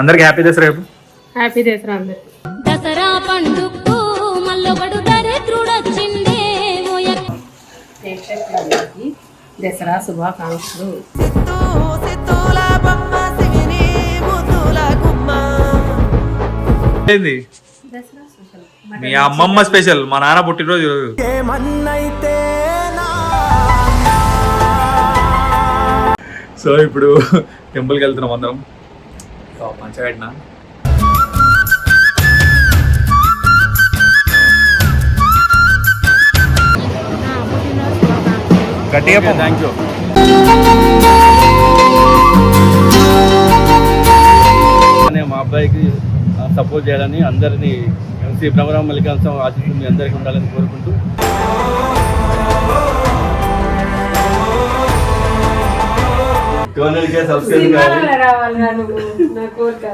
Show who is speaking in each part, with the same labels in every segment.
Speaker 1: అందరికి హ్యాపీ దసరా రేపు
Speaker 2: హ్యాపీ దసరా అందరికి.
Speaker 3: దసరా పండుగకు మల్లొకడు దరిద్రుడొచ్చిండే ఓయక్క
Speaker 2: ప్రేక్షకులందరికీ దసరా శుభాకాంక్షలు.
Speaker 1: ఏంది? మీ అమ్మమ్మ స్పెషల్ మా నాన్న పుట్టినరోజు. సో ఇప్పుడు టెంపుల్కి వెళ్తున్నాం అందరం. మంచిగా పెట్టినా గట్టిగా థ్యాంక్ యూ
Speaker 4: అనే మా అబ్బాయికి సపోర్ట్ చేయాలని అందరినీ శ్రీ భ్రమరామ మల్లికాంశం ఆశీస్సులు మీ అందరికీ ఉండాలని కోరుకుంటూ టూ హండ్రెడ్ కే సబ్స్క్రైబ్
Speaker 2: నా కోరిక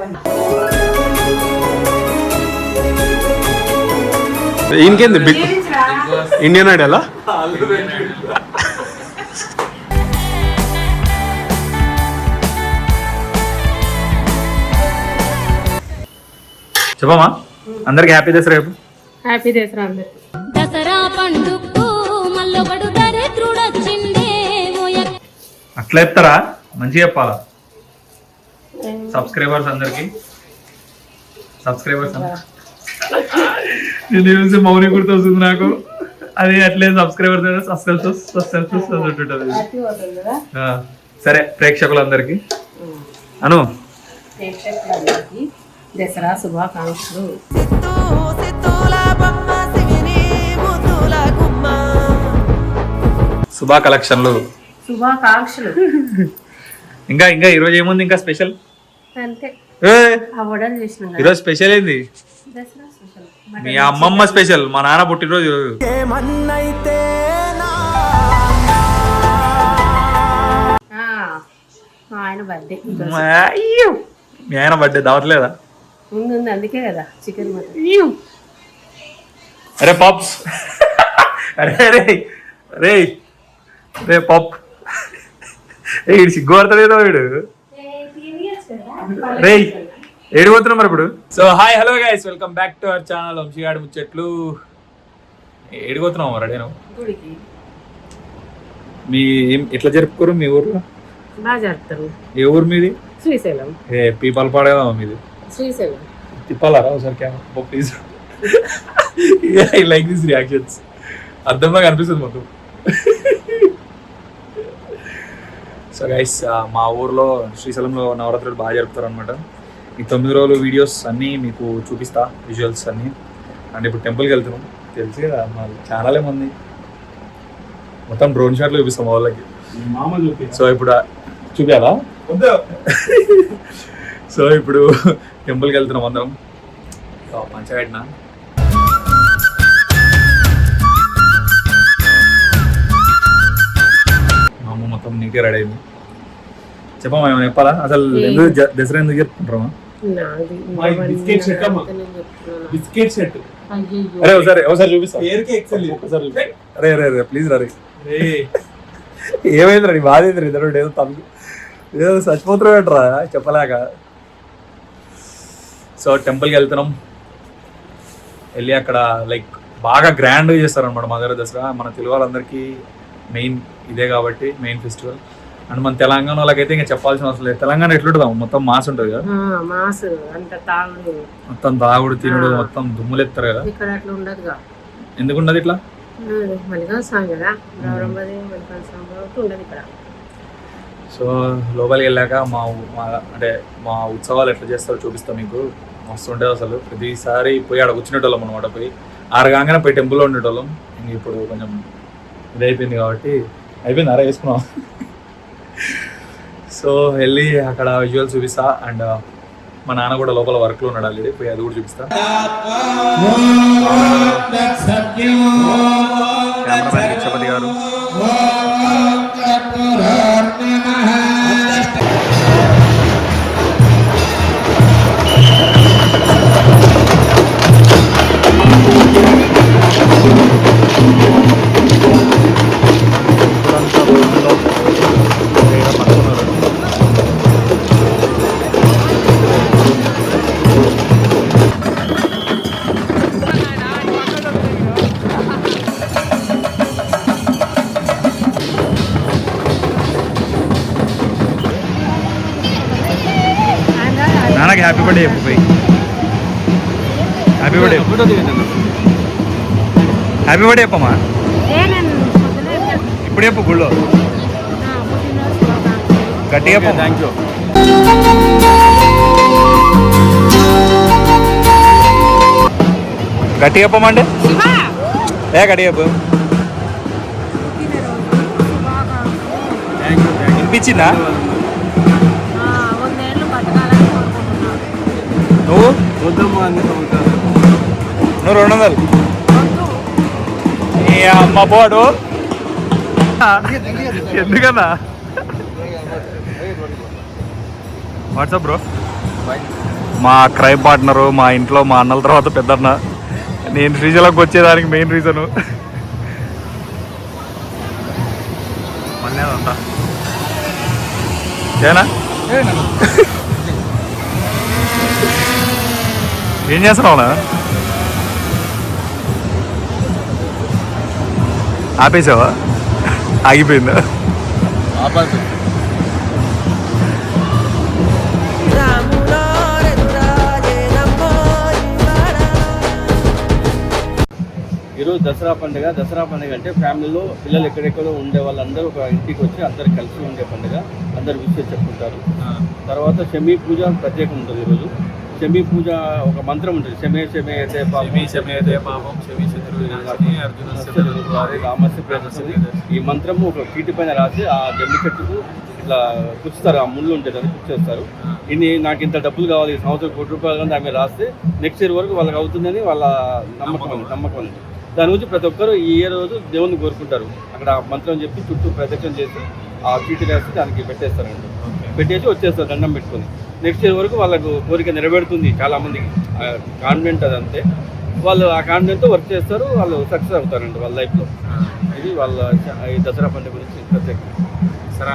Speaker 5: ఇంకేంది? బిగ్ ఇండియన్ ఐడలా?
Speaker 1: చెప్పమ్మా. అందరికి హ్యాపీ దసరా రేపు
Speaker 2: హ్యాపీ దసరా అందరికి.
Speaker 3: దసరా పండుగకు మల్లొకడు దరిద్రుడొచ్చిండే ఓయక్క
Speaker 1: అట్లా చెప్తారా? మంచిగా చెప్పాలా? సబ్స్క్రైబర్స్ అందరికి? సబ్స్క్రైబర్స్ నేను చూసి మౌని గుర్తొస్తుంది నాకు. అది అట్లే సబ్స్క్రైబర్స్ ఉంటుంటుంది. సరే ప్రేక్షకులందరికీ. అను.
Speaker 2: ప్రేక్షకులందరికీ దసరా శుభాకాంక్షలు.
Speaker 1: శుభా కలెక్షన్లు
Speaker 2: శుభాకాంక్షలు.
Speaker 1: ఇంకా ఇంకా ఈరోజు ఏముంది ఇంకా స్పెషల్?
Speaker 2: అంతే.
Speaker 1: ఈరోజు స్పెషల్ ఏంది?
Speaker 2: దసరా స్పెషల్.
Speaker 1: మీ అమ్మమ్మ స్పెషల్ మా నాన్న పుట్టినరోజు ఈరోజు.
Speaker 2: ఆ, మా ఆయన బర్త్డే
Speaker 1: దావట్లేదా?
Speaker 2: అందుకే కదా చికెన్
Speaker 1: అరే పాప్స్. అరే అరే రే రే పాప్. వీడు సిగ్గు పడతలేదో వీడు. రే ఏడిపోతున్నాం మరి ఇప్పుడు? So hi hello guys welcome back to our channel వంశీగాడు ముచ్చట్లు. ఏడిపోతున్నాం మరి నేను మీ ఏం- ఎట్లా జరుపుకోరు మీ ఊర్లో?
Speaker 2: బాగా జరుపుతారు.
Speaker 1: ఏ ఊరు మీది?
Speaker 2: శ్రీశైలం.
Speaker 1: ఏ పీపాల పాడేదా మీది?
Speaker 2: శ్రీశైలం.
Speaker 1: తిప్పాలరా ఒకసారి camera please I like this reactions అర్థంగా కనిపిస్తుంది మొత్తం సో గైస్ మా ఊర్లో శ్రీశైలంలో నవరాత్రులు బాగా జరుపుతారు అనమాట ఈ తొమ్మిది రోజులు వీడియోస్ అన్నీ మీకు చూపిస్తా విజువల్స్ అన్నీ. అండ్ ఇప్పుడు టెంపుల్కి వెళ్తున్నాం. తెలుసు కదా మా ఛానల్ ఏముంది మొత్తం డ్రోన్ షాట్లు చూపిస్తాం మా వాళ్ళకి.
Speaker 4: మామ చూపి
Speaker 1: సో ఇప్పుడు చూపించాలా సో ఇప్పుడు టెంపుల్కి వెళ్తున్నాం అందరం. సో అమ్మ మొత్తం నీకే రెడీ అయింది. చెప్పమ్మా ఏమైనా చెప్పాలా? అసలు ఎందుకు దసరా ఎందుకు చెప్పుకుంటారమ్మా?
Speaker 2: నాది
Speaker 4: మా ఈ బిస్కెట్ సెట్ అమ్మా.
Speaker 2: నేను చెప్తున్నాను.
Speaker 4: Biscuit set.
Speaker 2: అయ్యయ్యో.
Speaker 1: అరే ఒకసారి ఒకసారి చూపిస్తా.
Speaker 4: పేరుకి ఎక్సెల్
Speaker 1: ఒకసారి చూపి. అరే అరే అరే ప్లీజ్ రా ఏమైంది రా నీ బాధ ఏంది ఇద్దరు ఏదో చెప్పలేక. సో టెంపుల్కి వెళ్తున్నాం. వెళ్ళి అక్కడ లైక్ బాగా గ్రాండ్గా చేస్తారనమాట మగర దసరా. మన తెలుగు వాళ్ళందరికీ మెయిన్ ఇదే కాబట్టి మెయిన్ ఫెస్టివల్. అండ్ మన తెలంగాణ వాళ్ళకైతే ఇంకా చెప్పాల్సిన అవసరం లేదు. తెలంగాణ ఎట్లుంటుందా మొత్తం మాస్ ఉంటుంది కదా?
Speaker 2: మాసు అంత తాగుడు.
Speaker 1: మొత్తం తాగుడు తినుడు. మొత్తం దుమ్ములెత్తారు కదా?
Speaker 2: ఇక్కడ అట్లా ఉండదుగా
Speaker 1: ఎందుకు ఉండదు ఇట్లా?
Speaker 2: ఉండదు
Speaker 1: సో లోపలికి వెళ్ళాక మా మా అంటే మా ఉత్సవాలు ఎట్లా చేస్తారో చూపిస్తాం మీకు. మస్తు ఉంటుంది అసలు. ప్రతిసారి పోయి ఆడ కూర్చునేటోళ్ళం అనమాట పోయి. ఆరు కాగానే పోయి టెంపుల్లో ఉండేటోళ్ళం. ఇప్పుడు కొంచెం ఇది అయిపోయింది కాబట్టి అయిపోయింది అరే వేసుకున్నాం. సో వెళ్ళి అక్కడ విజువల్ చూపిస్తా అండ్ మా నాన్న కూడా లోపల వర్క్లో ఉన్నాడు ఆల్రెడీ పోయి అది కూడా చూపిస్తా. భిక్షపతి గారు. నాన్నకి హ్యాపీ బర్త్డే చెప్పు పోయి హ్యాపీ బర్త్డే హ్యాపీ బర్త్డే చెప్పమ్మా. ఇప్పుడు చెప్పు గుళ్ళో. గట్టిగా
Speaker 4: థ్యాంక్ యూ
Speaker 1: గట్టిగా చెప్పమంటే
Speaker 2: శివ!
Speaker 1: ఏ గట్టిగా చెప్పు వినిపించిందా? నువ్వు?
Speaker 4: యూ వద్దమ్మా అన్ని సంవత్సరాలు
Speaker 1: నువ్వు రెండు వందలు. అమ్మ పోడు. ఎందుకన్నా? WhatsApp bro. మా క్రైమ్ పార్ట్నరు మా ఇంట్లో మా అన్నల తర్వాత పెద్దన్న. నేను శ్రీశైలంకి వచ్చేదానికి మెయిన్ రీజను మళ్ళీ అదంతా. ఏనా? ఏం చేస్తున్నావునా ఆపేసావా? ఆగిపోయిందా?
Speaker 4: ఈరోజు దసరా పండుగ. దసరా పండుగ అంటే ఫ్యామిలీలో పిల్లలు ఎక్కడెక్కడో ఉండే వాళ్ళందరూ ఒక ఇంటికి వచ్చి అందరు కలిసి ఉండే పండుగ. అందరు విషయం చెప్పుకుంటారు. తర్వాత శమీ పూజ ప్రత్యేకం ఉంటుంది ఈరోజు. శమీ పూజ ఒక మంత్రం ఉంటుంది. శమే శమే అయితే పాపం. రామస్య ప్రదర్శని ఈ మంత్రము ఒక కీటి పైన రాసి ఆ జమ్మి చెట్టుకు ఇట్లా కుచ్చుతారు ఆ ముళ్ళు ఉంటుంది అది కుచ్చేస్తారు ఇన్ని నాకు ఇంత డబ్బులు కావాలి ఈ సంవత్సరం కోటి రూపాయలు కానీ ఆమె రాస్తే నెక్స్ట్ ఇయర్ వరకు వాళ్ళకి అవుతుందని వాళ్ళ నమ్మకం నమ్మకం. ఉంది దాని గురించి ప్రతి ఒక్కరు ఈ ఇయర్ రోజు దేవుని కోరుకుంటారు. అక్కడ ఆ మంత్రం చెప్పి చుట్టూ ప్రదక్షిణ చేసి ఆ చీటి రాసి దానికి పెట్టేస్తారండి. పెట్టేసి వచ్చేస్తారు దండం పెట్టుకొని. నెక్స్ట్ ఇయర్ వరకు వాళ్ళకు కోరిక నెరవేరుతుంది చాలా మందికి కాన్ఫిడెంట్ అదంతే వాళ్ళు ఆ కాన్ఫిడెంట్తో వర్క్ చేస్తారు వాళ్ళు సక్సెస్ అవుతారండి వాళ్ళ లైఫ్లో ఇది వాళ్ళ ఈ దసరా పండుగ గురించి ప్రత్యేకం
Speaker 1: సరే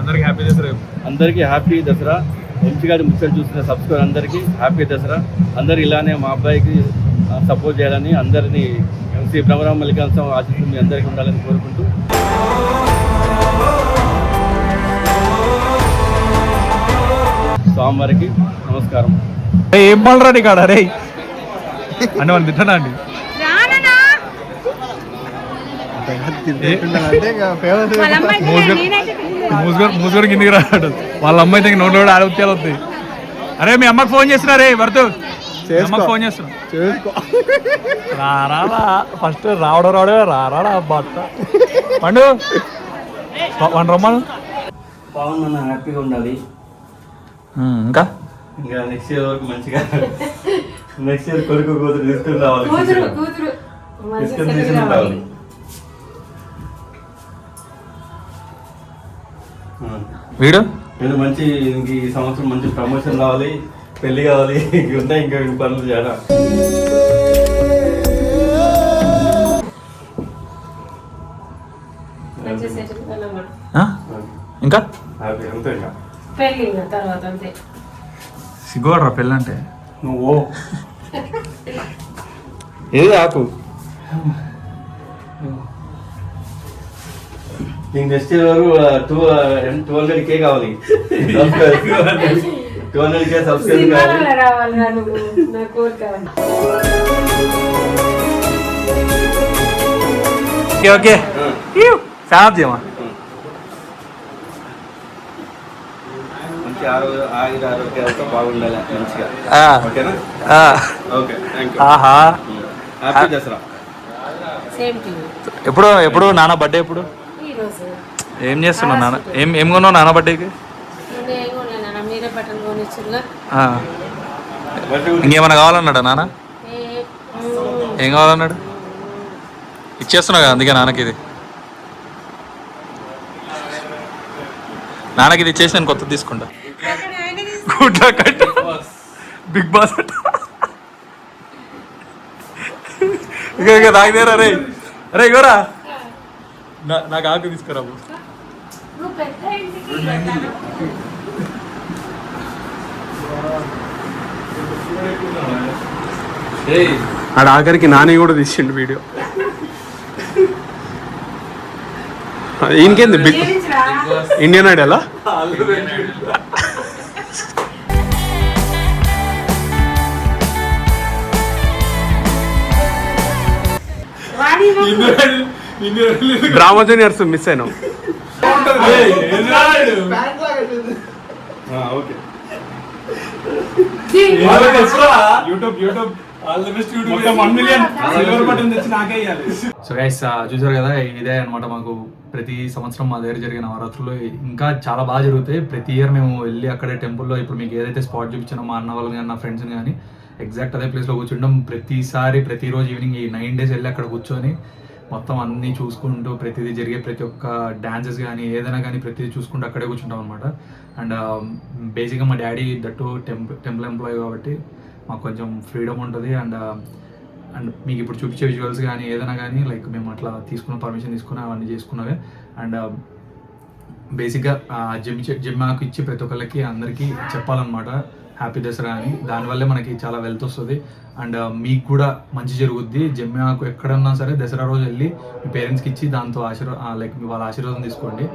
Speaker 1: అందరికి హ్యాపీ చేస్తారు
Speaker 4: అందరికీ హ్యాపీ దసరా. వంశీ గారి ముచ్చట చూసిన సబ్స్క్రైబర్ అందరికీ హ్యాపీ దసరా. అందరు ఇలానే మా అబ్బాయికి సపోర్ట్ చేయాలని అందరినీ శ్రీ బ్రహ్మరామ మల్లికాంశం ఆశిస్తూ మీ అందరికీ ఉండాలని కోరుకుంటూ. స్వామివారికి నమస్కారం.
Speaker 1: ఏం పడరా నీ కాడ? రే. అంటే వాళ్ళు తింటానా అండి? మోసుకొని- కిందికి రాడు. వాళ్ళ అమ్మాయి దగ్గర నోట్లో కూడా ఆడవుతాయి వస్తాయి అరే మీ అమ్మకి ఫోన్ చేస్తున్నా రే భర్తు. మీ అమ్మకి ఫోన్ చేస్తున్నా. రారా ఫస్ట్ రావడం రావడే రారా బట్ట పండు. వన్ రమ్మను.
Speaker 4: బాగున్నా హ్యాపీగా ఉండాలి.
Speaker 1: ఇంకా?
Speaker 4: ఇంకా నెక్స్ట్ ఇయర్ వరకు మంచిగా నెక్స్ట్ ఇయర్ కొడుకు కూతురు తీసుకుని రావాలి. తీసుకొని తీసుకుని. రావాలి.
Speaker 1: వీడు?
Speaker 4: నేను మంచి ఇంక ఈ సంవత్సరం మంచి ప్రమోషన్ రావాలి పెళ్ళి కావాలి. ఇంక ఉంటాయి ఇంకా పనులు చేయడం?
Speaker 1: ఇంకా?
Speaker 4: హ్యాపీ అంతే ఇంకా.
Speaker 2: పెళ్ళి తర్వాత అంతే.
Speaker 1: సిగ్గుపడరా పెళ్ళంటే?
Speaker 4: నువ్వు.
Speaker 1: ఏది
Speaker 4: ఇంక నెక్స్ట్ ఇయర్ వరకు టూ టూ హండ్రెడ్ కే కావాలి. టూ హండ్రెడ్ కే సబ్స్క్రైబ్ కావాలి.
Speaker 1: Okay okay. ఆఫ్ చేయమా
Speaker 4: మంచి ఆరోగ్య ఆయుర ఆరోగ్యాలతో బాగుండాలి మంచిగా.
Speaker 1: ఆ.
Speaker 4: ఓకేనా?
Speaker 1: ఆ.
Speaker 4: ఓకే థ్యాంక్ యూ
Speaker 1: ఆహా.
Speaker 4: హ్యాపీ దసరా.
Speaker 2: సేమ్ టు
Speaker 1: ఎప్పుడు ఎప్పుడు నాన్న బర్త్డే ఎప్పుడు? ఏం చేస్తున్నావు నాన్న? ఏం ఏం కొన్నావు నాన్న బర్త్డేకి. ఇంకేమైనా కావాలన్నాడా నాన్న?
Speaker 2: ఏ
Speaker 1: ఏం కావాలన్నాడు? ఇచ్చేస్తున్నావు కదా అందుకే నాన్నకి ఇది. నాన్నకి ఇది ఇచ్చేసి నేను కొత్త తీసుకుంటా. కట్ట. బిగ్ బాస్ అట్ట. ఇక ఇక తాగిదేరా రే. అరే ఇగోరా. నా- నాకు ఆకు తీసుకురా
Speaker 5: ఆడ ఆఖరికి నాని కూడా తీసిండు వీడియో. ఈయనకేంది బిగ్ ఇండియన్ ఐడలా డ్రామా జూనియర్స్ మిస్ అయినాం.
Speaker 1: సో గైస్ చూసారు కదా ఇదే అన్నమాట మాకు ప్రతి సంవత్సరం మా దగ్గర జరిగే నవరాత్రులు. ఇంకా చాలా బాగా జరుగుతాయి. ప్రతి ఇయర్ మేము వెళ్ళి అక్కడే టెంపుల్లో ఇప్పుడు మీకు ఏదైతే స్పాట్ చూపించానో మా అన్న వాళ్ళని కానీ నా ఫ్రెండ్స్ని కానీ ఎగ్జాక్ట్ అదే ప్లేస్లో కూర్చుంటాం. ప్రతిసారి ప్రతిరోజు ఈవినింగ్ ఈ నైన్ డేస్ వెళ్ళి అక్కడ కూర్చొని మొత్తం అన్నీ చూసుకుంటూ ప్రతిదీ జరిగే ప్రతి ఒక్క డాన్సెస్ కానీ ఏదైనా కానీ ప్రతిదీ చూసుకుంటూ అక్కడే కూర్చుంటాం అనమాట అండ్ బేసిక్గా మా daddy that temple temple employee కాబట్టి మాకు కొంచెం ఫ్రీడమ్ ఉంటుంది. అండ్ అండ్ మీకు ఇప్పుడు చూపించే విజువల్స్ కానీ ఏదైనా కానీ లైక్ మేము అట్లా తీసుకున్న పర్మిషన్ తీసుకుని అవన్నీ చేసుకున్నవే. అండ్ బేసిక్గా జిమ్ జిమ్ మాకు ఇచ్చి ప్రతి ఒక్కళ్ళకి అందరికీ చెప్పాలన్నమాట. హ్యాపీ దసరా అని. దానివల్లే మనకి చాలా వెల్త్ వస్తుంది. అండ్ మీకు కూడా మంచి జరుగుద్ది. జమ్యాకు ఎక్కడన్నా సరే దసరా రోజు వెళ్ళి మీ పేరెంట్స్కి ఇచ్చి దాంతో ఆశీర్వా లైక్ మీ వాళ్ళ ఆశీర్వాదం తీసుకోండి.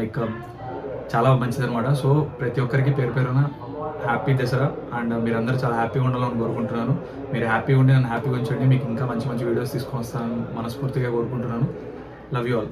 Speaker 1: లైక్ um, చాలా మంచిది అనమాట సో ప్రతి ఒక్కరికి పేరు పేరున హ్యాపీ దసరా అండ్ మీరందరూ చాలా హ్యాపీగా ఉండాలని కోరుకుంటున్నాను. మీరు హ్యాపీగా ఉండి నన్ను హ్యాపీగా ఉంచండి. మీకు ఇంకా మంచి మంచి వీడియోస్ తీసుకొని వస్తాను మనస్ఫూర్తిగా కోరుకుంటున్నాను. Love you all